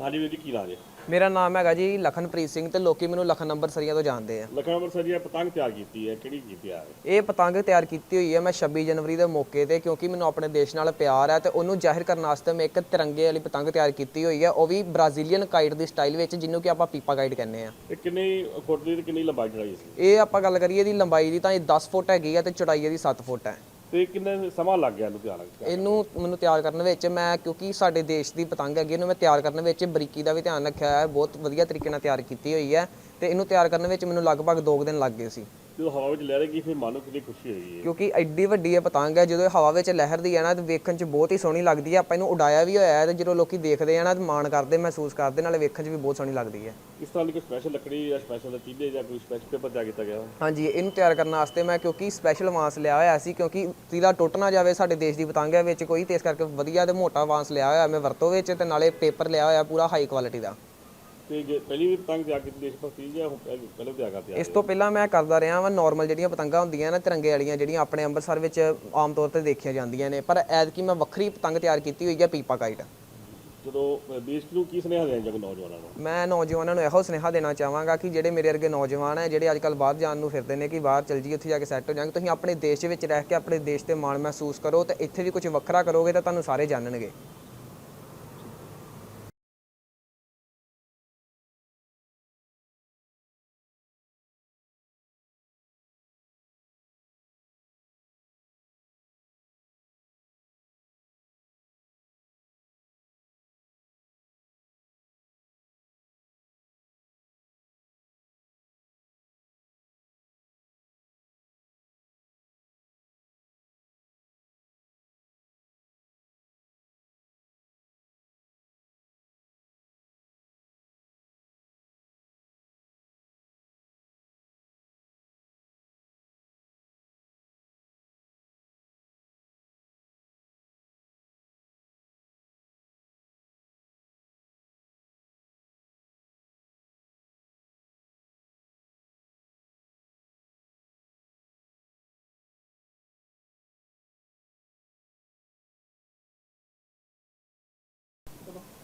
ਹਾਂਜੀ ਵੀਰ ਜੀ ਕੀ ਹੈ ਮੇਰਾ ਨਾਮ ਹੈਗਾ ਜੀ ਲਖਨਪ੍ਰੀਤ ਸਿੰਘ ਤੇ ਲੋਕੀ ਮੈਨੂੰ ਲਖਨ ਨੰਬਰ ਸਰੀਆ ਤੋਂ ਜਾਣਦੇ ਆ। ਅੰਮ੍ਰਿਤਸਰ ਜੀ ਇਹ ਪਤੰਗ ਤਿਆਰ ਕੀਤੀ ਹੈ ਕਿਹੜੀ ਕੀਤੀ ਹੈ? ਇਹ ਪਤੰਗ ਤਿਆਰ ਕੀਤੀ ਹੋਈ ਹੈ ਮੈਂ 26 ਜਨਵਰੀ ਦੇ ਮੌਕੇ ਤੇ ਕਿਉਂਕਿ ਮੈਨੂੰ ਆਪਣੇ ਦੇਸ਼ ਨਾਲ ਪਿਆਰ ਹੈ ਤੇ ਉਹਨੂੰ ਜ਼ਾਹਿਰ ਕਰਨ ਵਾਸਤੇ ਮੈਂ ਇੱਕ ਤਿਰੰਗੇ ਵਾਲੀ ਪਤੰਗ ਤਿਆਰ ਕੀਤੀ ਹੋਈ ਹੈ ਉਹ ਵੀ ਬ੍ਰਾਜ਼ੀਲੀਅਨ ਕਾਈਟ ਦੀ ਸਟਾਈਲ ਵਿੱਚ ਜਿਹਨੂੰ ਕਿ ਆਪਾਂ ਪੀਪਾ ਕਾਈਟ ਕਹਿੰਦੇ ਆ। ਇਹ ਕਿੰਨੀ ਫੁੱਟ ਦੀ ਤੇ ਕਿੰਨੀ ਲੰਬਾਈ ਚੜਾਈ ਸੀ ਇਹ ਆਪਾਂ ਗੱਲ ਕਰੀਏ ਦੀ ਲੰਬਾਈ ਦੀ ਤਾਂ ਇਹ 10 ਫੁੱਟ ਹੈਗੀ ਹੈ ਤੇ ਚੌੜਾਈ ਇਹਦੀ 7 ਫੁੱਟ ਹੈ। ਤੇ ਕਿੰਨੇ ਸਮਾਂ ਲੱਗ ਗਿਆ ਇਹਨੂੰ ਤਿਆਰ ਕਰਨ ਇਹਨੂੰ ਮੈਨੂੰ ਤਿਆਰ ਕਰਨ ਵਿੱਚ ਮੈਂ, ਕਿਉਂਕਿ ਸਾਡੇ ਦੇਸ਼ ਦੀ ਪਤੰਗ ਹੈਗੀ, ਇਹਨੂੰ ਮੈਂ ਤਿਆਰ ਕਰਨ ਵਿੱਚ ਬਰੀਕੀ ਦਾ ਵੀ ਧਿਆਨ ਰੱਖਿਆ ਹੈ, ਬਹੁਤ ਵਧੀਆ ਤਰੀਕੇ ਨਾਲ ਤਿਆਰ ਕੀਤੀ ਹੋਈ ਹੈ। ਤੇ ਇਹਨੂੰ ਤਿਆਰ ਕਰਨ ਵਿੱਚ ਮੈਨੂੰ ਲਗਭਗ 2 ਦਿਨ ਲੱਗ ਗਏ ਸੀ। ਜਦੋਂ ਹਵਾ ਵਿੱਚ ਲਹਿਰੇਗੀ ਫਿਰ ਮਨ ਨੂੰ ਕਿੰਨੀ ਖੁਸ਼ੀ ਹੋਈ ਹੈ ਕਿਉਂਕਿ ਐਡੀ ਵੱਡੀ ਇਹ ਪਤੰਗ ਹੈ ਜਦੋਂ ਇਹ ਹਵਾ ਵਿੱਚ ਲਹਿਰਦੀ ਹੈ ਨਾ ਤੇ ਵੇਖਣ 'ਚ ਬਹੁਤ ਹੀ ਸੋਹਣੀ ਲੱਗਦੀ ਹੈ। ਆਪਾਂ ਇਹਨੂੰ ਉਡਾਇਆ ਵੀ ਹੋਇਆ ਹੈ ਤੇ ਜਦੋਂ ਲੋਕੀ ਦੇਖਦੇ ਆ ਨਾ ਤੇ ਮਾਣ ਕਰਦੇ ਮਹਿਸੂਸ ਕਰਦੇ ਨਾਲੇ ਵੇਖਣ 'ਚ ਵੀ ਬਹੁਤ ਸੋਹਣੀ ਲੱਗਦੀ ਹੈ। ਇਸ ਤਰ੍ਹਾਂ ਦੀ ਕੋਈ ਸਪੈਸ਼ਲ ਲੱਕੜੀ ਜਾਂ ਸਪੈਸ਼ਲ ਚੀਜ਼ੇ ਜਾਂ ਕੋਈ ਸਪੈਸ਼ਲ ਪੇਪਰ ਤਿਆਰ ਕੀਤਾ ਗਿਆ? ਹਾਂਜੀ ਇਹਨੂੰ ਤਿਆਰ ਕਰਨ ਵਾਸਤੇ ਮੈਂ ਕਿਉਂਕਿ ਸਪੈਸ਼ਲ ਵਾਂਸ ਲਿਆ ਹੋਇਆ ਸੀ ਕਿਉਂਕਿ ਤੀਲਾ ਟੁੱਟ ਨਾ ਜਾਵੇ ਸਾਡੇ ਦੇਸ਼ ਦੀ ਪਤੰਗ ਹੈ ਵਿੱਚ ਕੋਈ ਤੇ ਇਸ ਕਰਕੇ ਵਧੀਆ ਤੇ ਮੋਟਾ ਵਾਂਸ ਲਿਆ ਹੋਇਆ ਮੈਂ ਵਰਤੋਂ ਵਿੱਚ ਤੇ ਨਾਲੇ ਪੇਪਰ ਲਿਆ ਹੋਇਆ ਪੂਰਾ ਹਾਈ ਕੁਆਲਿਟੀ ਦਾ। ਤੇ ਜੇ ਪਹਿਲੀ ਵੀ ਪਤੰਗ ਤਿਆਰ ਕੀਤੀ ਦੇਸ਼ ਭਗਤੀ ਜਾਂ ਹੁਣ ਪਹਿਲੇ ਪਹਿਲੇ ਤਿਆਰ ਕਰਤੀ ਇਸ ਤੋਂ ਪਹਿਲਾਂ ਮੈਂ ਕਰਦਾ ਰਿਹਾ ਵਾਂ ਨਾਰਮਲ ਜਿਹੜੀਆਂ ਪਤੰਗਾਂ ਹੁੰਦੀਆਂ ਨਾ ਤਿਰੰਗੇ ਵਾਲੀਆਂ ਜਿਹੜੀਆਂ ਆਪਣੇ ਅੰਮ੍ਰਿਤਸਰ ਵਿੱਚ ਆਮ ਤੌਰ ਤੇ ਦੇਖੀਆਂ ਜਾਂਦੀਆਂ ਨੇ। ਪਰ ਐਤਕੀ ਮੈਂ ਵੱਖਰੀ ਪਤੰਗ ਤਿਆਰ ਕੀਤੀ ਹੋਈ ਹੈ ਪੀਪਾ ਕਾਈਟ। ਜਦੋਂ ਦੇਸ਼ ਨੂੰ ਕੀ ਸੁਨੇਹਾ ਦੇਣਾ ਚਾਹੁੰਦੇ ਨੌਜਵਾਨਾਂ ਨੂੰ? ਮੈਂ ਨੌਜਵਾਨਾਂ ਨੂੰ ਇਹੋ ਸੁਨੇਹਾ ਦੇਣਾ ਚਾਹਾਂਗਾ ਕਿ ਜਿਹੜੇ ਮੇਰੇ ਵਰਗੇ ਨੌਜਵਾਨ ਹੈ ਜਿਹੜੇ ਅੱਜਕੱਲ ਬਾਹਰ ਜਾਣ ਨੂੰ ਫਿਰਦੇ ਨੇ ਕਿ ਬਾਹਰ ਚਲ ਜੀ ਉੱਥੇ ਜਾ ਕੇ ਸੈੱਟ ਹੋ ਜਾਵਾਂਗੇ ਤੁਸੀਂ ਆਪਣੇ ਦੇਸ਼ ਵਿੱਚ ਰਹਿ ਕੇ ਆਪਣੇ ਦੇਸ਼ ਤੇ ਮਾਣ ਮਹਿਸੂਸ ਕਰੋ ਤੇ ਇੱਥੇ ਵੀ ਕੁਝ ਵੱਖਰਾ ਕਰੋਗੇ ਤਾਂ ਤੁਹਾਨੂੰ ਸਾਰੇ ਜਾਣਨਗੇ।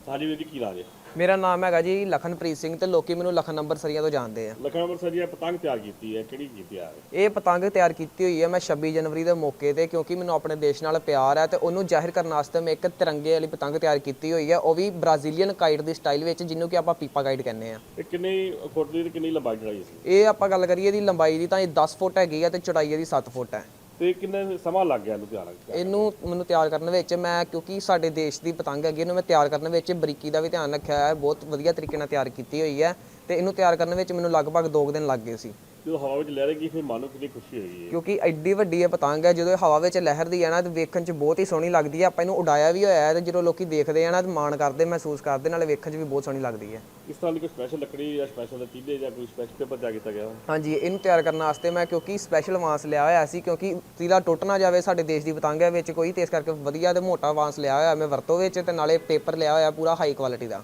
ਹਾਂਜੀ ਵੀਰ ਜੀ ਕੀ ਨਾਮ ਹੈ ਮੇਰਾ ਨਾਮ ਹੈਗਾ ਜੀ ਲਖਨਪ੍ਰੀਤ ਸਿੰਘ ਤੇ ਲੋਕੀ ਮੈਨੂੰ ਲਖਨ ਨੰਬਰ ਸਰੀਆ ਤੋਂ ਜਾਣਦੇ ਆ। ਅੰਮ੍ਰਿਤਸਰ ਜੀ ਇਹ ਪਤੰਗ ਤਿਆਰ ਕੀਤੀ ਹੈ ਕਿਹੜੀ ਕੀਤੀ ਹੈ ਇਹ ਪਤੰਗ ਤਿਆਰ ਕੀਤੀ ਹੋਈ ਹੈ ਮੈਂ 26 ਜਨਵਰੀ ਦੇ ਮੌਕੇ ਤੇ ਕਿਉਂਕਿ ਮੈਨੂੰ ਆਪਣੇ ਦੇਸ਼ ਨਾਲ ਪਿਆਰ ਹੈ ਤੇ ਉਹਨੂੰ ਜ਼ਾਹਿਰ ਕਰਨ ਵਾਸਤੇ ਮੈਂ ਇੱਕ ਤਿਰੰਗੇ ਵਾਲੀ ਪਤੰਗ ਤਿਆਰ ਕੀਤੀ ਹੋਈ ਹੈ ਉਹ ਵੀ ਬ੍ਰਾਜ਼ੀਲੀਅਨ ਕਾਈਟ ਦੀ ਸਟਾਈਲ ਵਿੱਚ ਜਿਹਨੂੰ ਕਿ ਆਪਾਂ ਪੀਪਾ ਕਾਈਟ ਕਹਿੰਦੇ ਆ। ਇਹ ਕਿੰਨੀ ਫੁੱਟ ਦੀ ਤੇ ਕਿੰਨੀ ਲੰਬਾਈ ਚੜਾਈ ਸੀ? ਇਹ ਆਪਾਂ ਗੱਲ ਕਰੀਏ ਦੀ ਲੰਬਾਈ ਦੀ ਤਾਂ ਇਹ 10 ਫੁੱਟ ਹੈਗੀ ਹੈ ਤੇ ਚੌੜਾਈ ਇਹਦੀ 7 ਫੁੱਟ ਹੈ। ਤੇ ਕਿੰਨੇ ਸਮਾਂ ਲੱਗ ਗਿਆ ਇਹਨੂੰ ਤਿਆਰ ਕਰਨ ਇਹਨੂੰ ਮੈਨੂੰ ਤਿਆਰ ਕਰਨ ਵਿੱਚ ਮੈਂ, ਕਿਉਂਕਿ ਸਾਡੇ ਦੇਸ਼ ਦੀ ਪਤੰਗ ਹੈਗੀ, ਇਹਨੂੰ ਮੈਂ ਤਿਆਰ ਕਰਨ ਵਿੱਚ ਬਰੀਕੀ ਦਾ ਵੀ ਧਿਆਨ ਰੱਖਿਆ ਹੈ, ਬਹੁਤ ਵਧੀਆ ਤਰੀਕੇ ਨਾਲ ਤਿਆਰ ਕੀਤੀ ਹੋਈ ਹੈ। ਤੇ ਇਹਨੂੰ ਤਿਆਰ ਕਰਨ ਵਿੱਚ ਮੈਨੂੰ ਲਗਭਗ 2 ਦਿਨ ਲੱਗ ਗਏ ਸੀ। ਜਦੋਂ ਹਵਾ ਵਿੱਚ ਲਹਿਰੇਗੀ ਫਿਰ ਮਨ ਨੂੰ ਕਿੰਨੀ ਖੁਸ਼ੀ ਹੋਈ ਹੈ ਕਿਉਂਕਿ ਐਡੀ ਵੱਡੀ ਇਹ ਪਤੰਗ ਹੈ ਜਦੋਂ ਇਹ ਹਵਾ ਵਿੱਚ ਲਹਿਰਦੀ ਹੈ ਨਾ ਤੇ ਵੇਖਣ 'ਚ ਬਹੁਤ ਹੀ ਸੋਹਣੀ ਲੱਗਦੀ ਹੈ। ਆਪਾਂ ਇਹਨੂੰ ਉਡਾਇਆ ਵੀ ਹੋਇਆ ਹੈ ਤੇ ਜਦੋਂ ਲੋਕੀ ਦੇਖਦੇ ਆ ਨਾ ਤੇ ਮਾਣ ਕਰਦੇ ਮਹਿਸੂਸ ਕਰਦੇ ਨਾਲੇ ਵੇਖਣ 'ਚ ਵੀ ਬਹੁਤ ਸੋਹਣੀ ਲੱਗਦੀ ਹੈ। ਇਸ ਤਰ੍ਹਾਂ ਦੀ ਕੋਈ ਸਪੈਸ਼ਲ ਲੱਕੜੀ ਜਾਂ ਸਪੈਸ਼ਲ ਚੀਜ਼ੇ ਜਾਂ ਕੋਈ ਸਪੈਸ਼ਲ ਪੇਪਰ ਤਿਆਰ ਕੀਤਾ ਗਿਆ? ਹਾਂਜੀ ਇਹਨੂੰ ਤਿਆਰ ਕਰਨ ਵਾਸਤੇ ਮੈਂ ਕਿਉਂਕਿ ਸਪੈਸ਼ਲ ਵਾਂਸ ਲਿਆ ਹੋਇਆ ਸੀ ਕਿਉਂਕਿ ਤੀਲਾ ਟੁੱਟ ਨਾ ਜਾਵੇ ਸਾਡੇ ਦੇਸ਼ ਦੀ ਪਤੰਗ ਹੈ ਵਿੱਚ ਕੋਈ ਤੇ ਇਸ ਕਰਕੇ ਵਧੀਆ ਤੇ ਮੋਟਾ ਵਾਂਸ ਲਿਆ ਹੋਇਆ ਮੈਂ ਵਰਤੋਂ ਵਿੱਚ ਤੇ ਨਾਲੇ ਪੇਪਰ ਲਿਆ ਹੋਇਆ ਪੂਰਾ ਹਾਈ ਕੁਆਲਿਟੀ ਦਾ।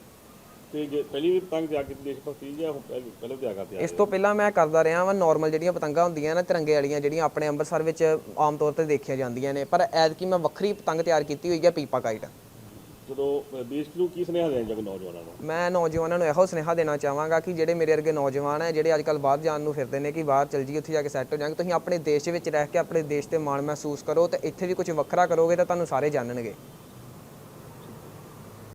ਤੇ ਜੇ ਪਹਿਲੀ ਵੀ ਪਤੰਗ ਤਿਆਰ ਕੀਤੀ ਦੇਸ਼ ਭਗਤੀ ਜਾਂ ਹੁਣ ਪਹਿਲੇ ਪਹਿਲੇ ਤਿਆਰ ਕਰਤੀ ਇਸ ਤੋਂ ਪਹਿਲਾਂ ਮੈਂ ਕਰਦਾ ਰਿਹਾ ਵਾਂ ਨਾਰਮਲ ਜਿਹੜੀਆਂ ਪਤੰਗਾਂ ਹੁੰਦੀਆਂ ਨਾ ਤਿਰੰਗੇ ਵਾਲੀਆਂ ਜਿਹੜੀਆਂ ਆਪਣੇ ਅੰਮ੍ਰਿਤਸਰ ਵਿੱਚ ਆਮ ਤੌਰ ਤੇ ਦੇਖੀਆਂ ਜਾਂਦੀਆਂ ਨੇ। ਪਰ ਐਤਕੀ ਮੈਂ ਵੱਖਰੀ ਪਤੰਗ ਤਿਆਰ ਕੀਤੀ ਹੋਈ ਹੈ ਪੀਪਾ ਕਾਈਟ। ਜਦੋਂ ਦੇਸ਼ ਨੂੰ ਕੀ ਸੁਨੇਹਾ ਦੇਣਾ ਚਾਹੁੰਦੇ ਨੌਜਵਾਨਾਂ ਨੂੰ? ਮੈਂ ਨੌਜਵਾਨਾਂ ਨੂੰ ਇਹੋ ਸੁਨੇਹਾ ਦੇਣਾ ਚਾਹਾਂਗਾ ਕਿ ਜਿਹੜੇ ਮੇਰੇ ਵਰਗੇ ਨੌਜਵਾਨ ਹੈ ਜਿਹੜੇ ਅੱਜਕੱਲ ਬਾਹਰ ਜਾਣ ਨੂੰ ਫਿਰਦੇ ਨੇ ਕਿ ਬਾਹਰ ਚਲ ਜੀ ਉੱਥੇ ਜਾ ਕੇ ਸੈੱਟ ਹੋ ਜਾਵਾਂਗੇ ਤੁਸੀਂ ਆਪਣੇ ਦੇਸ਼ ਵਿੱਚ ਰਹਿ ਕੇ ਆਪਣੇ ਦੇਸ਼ ਤੇ ਮਾਣ ਮਹਿਸੂਸ ਕਰੋ ਤੇ ਇੱਥੇ ਵੀ ਕੁਝ ਵੱਖਰਾ ਕਰੋਗੇ ਤਾਂ ਤੁਹਾਨੂੰ ਸਾਰੇ ਜਾਣਨਗੇ।